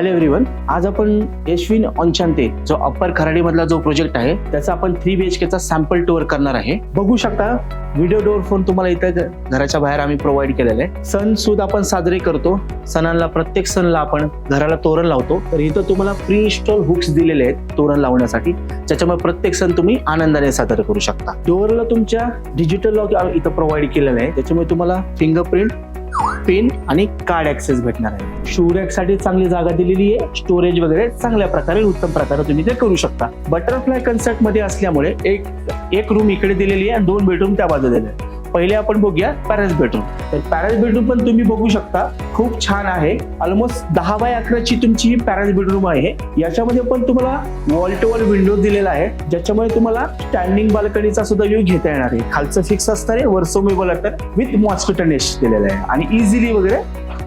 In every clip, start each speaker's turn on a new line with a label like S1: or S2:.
S1: Hello everyone आज आपण यशविन ऑनचांते जो अप्पर खराडी मधला जो प्रोजेक्ट आहे त्याचा आपण थ्री बी एच केचा सॅम्पल टूर करणार आहे. बघू शकता व्हिडिओ डोर फोन तुम्हाला इथं घराच्या बाहेर आम्ही प्रोव्हाइड केलेला आहे. सण सुद्धा आपण साजरे करतो. सणांना प्रत्येक सणला आपण घराला तोरण लावतो. तर इथं तुम्हाला प्री इन्स्टॉल हुक्स दिलेले आहेत तोरण लावण्यासाठी. ज्याच्यामुळे प्रत्येक सण तुम्ही आनंदाने साजरा करू शकता. डोअरला तुमच्या डिजिटल लॉक इथं प्रोव्हाइड केलेलं आहे. त्याच्यामुळे तुम्हाला फिंगरप्रिंट पिन आणि कार्ड ऍक्सेस भेटणार आहे. शूरॅकसाठी चांगली जागा दिलेली आहे. स्टोरेज वगैरे चांगल्या प्रकारे उत्तम प्रकारे तुम्ही ते करू शकता. बटरफ्लाय कन्सेप्टमध्ये असल्यामुळे एक एक रूम इकडे दिलेली आहे आणि दोन बेडरूम त्या बाजूला दिले आहे. पहिले आपण बघूया पॅरेस बेडरूम तर पॅरेस बेडरूम पण तुम्ही बघू शकता खूप छान आहे. ऑलमोस्ट दहा बाय अकराची तुमची ही पॅरेस बेडरूम आहे. याच्यामध्ये पण तुम्हाला वॉल टू वॉल विंडो दिलेला आहे. ज्याच्यामुळे तुम्हाला स्टँडिंग बाल्कनीचा सुद्धा व्ह्यू घेता येणार आहे. खालचं फिक्स असणार आहे वरचं मोबाईल असणार विथ मॉस्किटो नेस्ट दिलेलं आहे. आणि इझिली वगैरे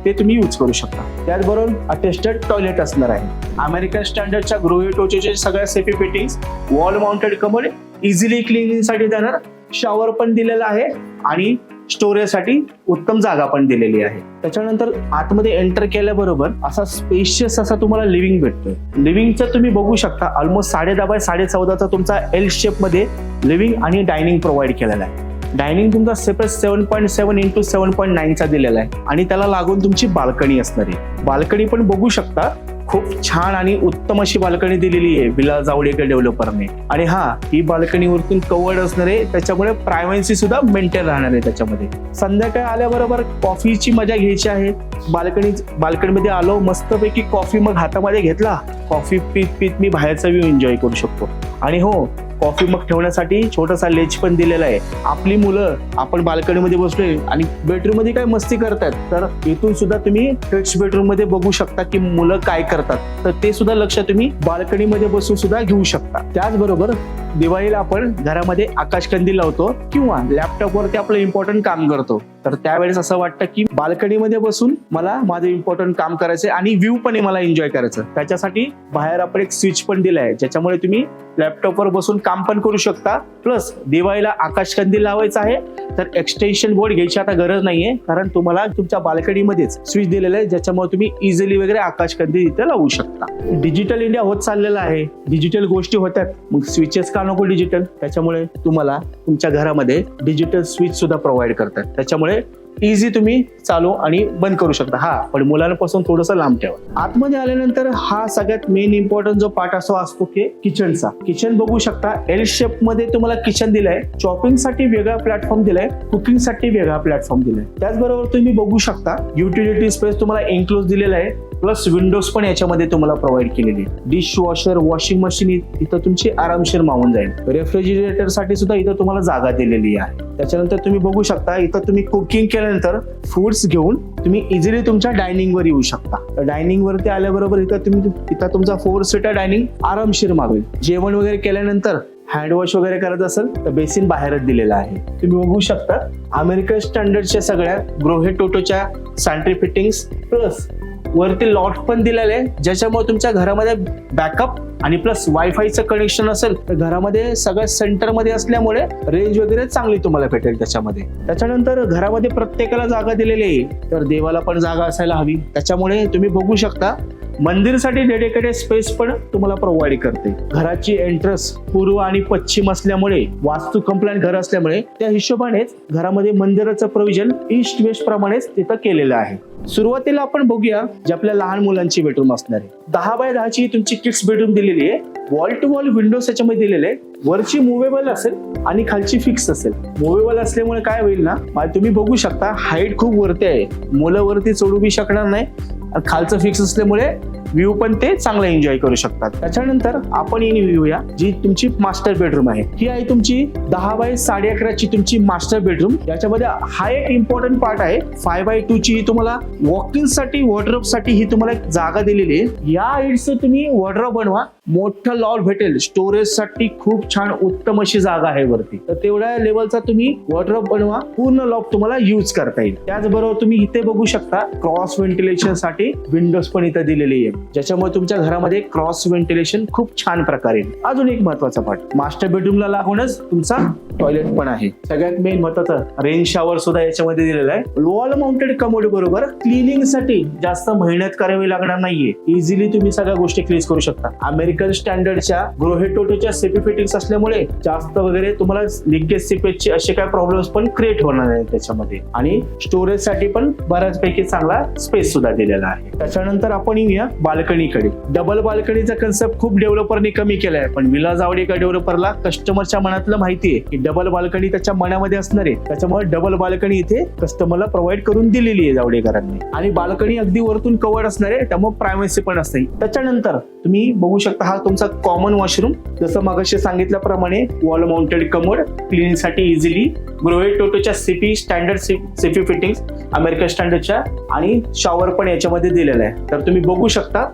S1: ते तुम्ही यूज करू शकता. त्याचबरोबर अटेस्टेड टॉयलेट असणार आहे. अमेरिकन स्टँडर्डच्या गृह सगळ्या Saifee fittings wall mounted commode easily क्लिनिंगसाठी जाणार शॉवर पण दिलेला आहे आणि स्टोरेजसाठी उत्तम जागा पण दिलेली आहे. त्याच्यानंतर आतमध्ये एंटर केल्याबरोबर असा स्पेशियस असा तुम्हाला लिव्हिंग भेटतोय. लिव्हिंगचं तुम्ही बघू शकता ऑलमोस्ट साडे दहा बाय साडे चौदाचा तुमचा एल शेपमध्ये लिव्हिंग आणि डायनिंग प्रोव्हाइड केलेला आहे. डायनिंग तुमचा separate seven point seven into seven point नाईनचा दिलेला आहे. आणि त्याला लागून तुमची बाल्कनी असणार आहे. बाल्कनी पण बघू शकता खूप छान आणि उत्तम अशी बाल्कनी दिलेली आहे विला जावडेकर डेव्हलपरने. आणि हा ही बाल्कनी वरतून कवर्ड असणार आहे त्याच्यामुळे प्रायव्हन्सी सुद्धा मेंटेन राहणार आहे त्याच्यामध्ये. संध्याकाळी आल्याबरोबर कॉफीची मजा घ्यायची आहे. बाल्कनी बाल्कनीमध्ये आलो मस्तपैकी कॉफी मग हातामध्ये घेतला. कॉफी पीत पीत मी बाहेरचा व्ह्यू एन्जॉय करू शकतो. आणि हो कॉफी मग ठेवण्यासाठी छोटासा लेच पण दिलेला आहे. आपली मुलं आपण बाल्कनीमध्ये बसलोय आणि बेडरूममध्ये काय मस्ती करतात तर इथून सुद्धा तुम्ही किड्स बेडरूममध्ये बघू शकता की मुलं काय करतात. तर ते सुद्धा लक्ष तुम्ही बाल्कनीमध्ये बसून सुद्धा घेऊ शकता. त्याचबरोबर दिवाळीला आपण घरामध्ये आकाशकंदील लावतो किंवा लॅपटॉपवरती आपलं इम्पॉर्टंट काम करतो. तर त्यावेळेस असं वाटतं की बाल्कनीमध्ये बसून मला माझं इम्पॉर्टंट काम करायचंय आणि व्ह्यू पण मला एन्जॉय करायचं त्याच्यासाठी बाहेर आपण एक स्विच पण दिलाय ज्याच्यामुळे तुम्ही लॅपटॉपवर बसून काम पण करू शकता. प्लस दिवाळीला आकाशकंदील लावायचं आहे. तर एक्सटेन्शन बोर्ड घ्यायची आता गरज नाहीये. कारण तुम्हाला तुमच्या बाल्कनीमध्येच स्विच दिलेलं आहे. ज्याच्यामुळे तुम्ही इझिली वगैरे आकाशकंदील इथे लावू शकता. डिजिटल इंडिया होत चाललेला आहे. डिजिटल गोष्टी होत्यात. मग स्विचेस का नको डिजिटल त्याच्यामुळे तुम्हाला तुमच्या घरामध्ये डिजिटल स्विच सुद्धा प्रोव्हाइड करतात. त्याच्यामुळे né? इझी तुम्ही चालू आणि बंद करू शकता. हा पण मुलांपासून थोडंसं लांब ठेवा. आतमध्ये आल्यानंतर हा सगळ्यात मेन इम्पॉर्टंट जो पार्ट असो असतो की किचनचा किचन बघू शकता एल शेपमध्ये तुम्हाला किचन दिलंय चॉपिंगसाठी वेगळा प्लॅटफॉर्म दिलाय कुकिंगसाठी वेगळा प्लॅटफॉर्म दिलाय. त्याचबरोबर तुम्ही बघू शकता युटिलिटी स्पेस तुम्हाला एन्क्लोज दिलेला आहे प्लस विंडोज पण याच्यामध्ये तुम्हाला प्रोव्हाइड केलेली आहे. डिश वॉशर वॉशिंग मशीन इथं तुमची आरामशीर मावून जाईल. रेफ्रिजरेटरसाठी सुद्धा इथं तुम्हाला जागा दिलेली आहे. त्याच्यानंतर तुम्ही बघू शकता इथं तुम्ही कुकिंग केलं केल्यानंतर फूड्स घेऊन तुम्ही इझिली तुमच्या डायनिंगवर येऊ शकता. तर डायनिंग वरती आल्याबरोबर इथं तुम्ही इथं तुमचा फोर सीटर डायनिंग आरामशीर मागेल जेवण वगैरे केल्यानंतर हँडवॉश वगैरे करत असेल तर बेसिन बाहेरच दिलेला आहे. तुम्ही बघू शकता अमेरिकन स्टँडर्डच्या सगळ्या ग्रोहे टोटोच्या सॅन्ट्री फिटिंग्स प्लस वरती लॉट पण दिलेलं आहे. ज्याच्यामुळे तुमच्या घरामध्ये बॅकअप आणि प्लस वायफायचं कनेक्शन असेल तर घरामध्ये सगळं सेंटरमध्ये असल्यामुळे रेंज वगैरे चांगली तुम्हाला भेटेल त्याच्यामध्ये. त्याच्यानंतर घरामध्ये प्रत्येकाला जागा दिलेली आहे. तर देवाला पण जागा असायला हवी. त्याच्यामुळे तुम्ही बघू शकता मंदिरसाठी डेडिकेटेड स्पेस पण तुम्हाला प्रोव्हाइड करते. घराची एंट्रन्स पूर्व आणि पश्चिम असल्यामुळे वास्तू कंप्लायंट घर असल्यामुळे त्या हिशोबानेच घरामध्ये मंदिराचं प्रोव्हिजन ईस्ट वेस्ट प्रमाणेच तिथं केलेलं आहे. सुरुवातीला आपण बघूया जे आपल्या लहान मुलांची बेडरूम असणार आहे. दहा बाय दहाची तुमची किड्स बेडरूम दिलेली आहे. वॉल टू वॉल विंडोज त्याच्यामध्ये दिलेले आहे. वरची मुव्हेबल असेल आणि खालची फिक्स असेल. मुव्हेबल असल्यामुळे काय होईल ना तुम्ही बघू शकता हाईट खूप वरती आहे. मुलं वरती चढू बी शकणार नाही. खालचं फिक्स असल्यामुळे व्ह्यू पण ते चांगला एन्जॉय करू शकतात. त्याच्यानंतर आपण येऊन येऊया जी तुमची मास्टर बेडरूम आहे. ही आहे तुमची दहा बाय साडे अकराची तुमची मास्टर बेडरूम याच्यामध्ये हा एक इम्पॉर्टंट पार्ट आहे. फाय बाय टू ची तुम्हाला वॉकिंगसाठी वॉर्ड्रॉपसाठी ही तुम्हाला एक जागा दिलेली आहे. या हाईटचं तुम्ही वॉर्ड्रॉप बनवा. मोठं लॉल भेटेल. स्टोरेजसाठी खूप छान उत्तम अशी जागा आहे वरती. तर तेवढ्या लेवलचा तुम्ही वॉर्ड्रॉप बनवा. पूर्ण लॉक तुम्हाला यूज करता येईल. त्याचबरोबर तुम्ही इथे बघू शकता क्रॉस व्हेंटिलेशनसाठी विंडोज पण इथे दिलेली आहे. ज्याच्यामुळे तुमच्या घरामध्ये क्रॉस व्हेंटिलेशन खूप छान प्रकारे अजून एक महत्त्वाचा पार्ट मास्टर बेडरूमला लागूनच तुमचा टॉयलेट पण आहे. सगळ्यात मेन महत्वाचं रेन शॉवर सुद्धा याच्यामध्ये दिलेला आहे. वॉल माउंटेड कमोड बरोबर क्लिनिंगसाठी जास्त मेहनत करावी लागणार नाहीये. इझिली तुम्ही सगळ्या गोष्टी क्लीज करू शकता. अमेरिकन स्टँडर्डच्या ग्रोहेटोटोच्या सेपी फिटिंग असल्यामुळे जास्त वगैरे तुम्हाला लिकेज सिपेजचे असे काय प्रॉब्लेम्स पण क्रिएट होणार नाही त्याच्यामध्ये. आणि स्टोरेजसाठी पण बऱ्याचपैकी चांगला स्पेस सुद्धा दिलेला आहे. त्याच्यानंतर आपण येऊया बाल्कनीकडे. डबल बाल्कनीचा कन्सेप्ट खूप डेव्हलपरने कमी केलाय पण विलाज आवडीका डेव्हलपरला कस्टमरच्या मनातलं माहितीये की डबल बाल्कनी त्याच्या मनामध्ये असणार आहे. त्याच्यामुळे डबल बाल्कनी इथे कस्टमरला प्रोव्हाइड करून दिलेली आहे जावडेकरांनी. आणि बाल्कनी अगदी वरतून कवर्ड असणार आहे त्यामुळे प्रायव्हसी पण असते. त्याच्यानंतर तुम्ही बघू शकता हा तुमचा कॉमन वॉशरूम जसं मगाशी सांगितल्याप्रमाणे वॉल माउंटेड कमोड क्लिनिंगसाठी easily Grohe टोटोच्या CP standard CP fittings American स्टँडर्डच्या आणि शॉवर पण याच्यामध्ये दिलेला आहे. तर तुम्ही बघू शकता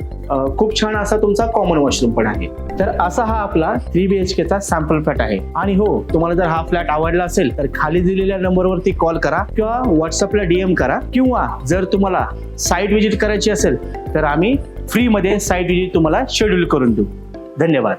S1: खूप छान असा तुमचा कॉमन वॉशरूम पण आहे. तर असा हा आपला थ्री बी एच केचा सॅम्पल फ्लॅट आहे. आणि हो तुम्हाला जर हा फ्लॅट आवडला असेल तर खाली दिलेल्या नंबरवरती कॉल करा किंवा व्हॉट्सअपला डीएम करा. किंवा जर तुम्हाला साईट व्हिजिट करायची असेल तर आम्ही फ्रीमध्ये साईट व्हिजिट तुम्हाला शेड्यूल करून देऊ. धन्यवाद.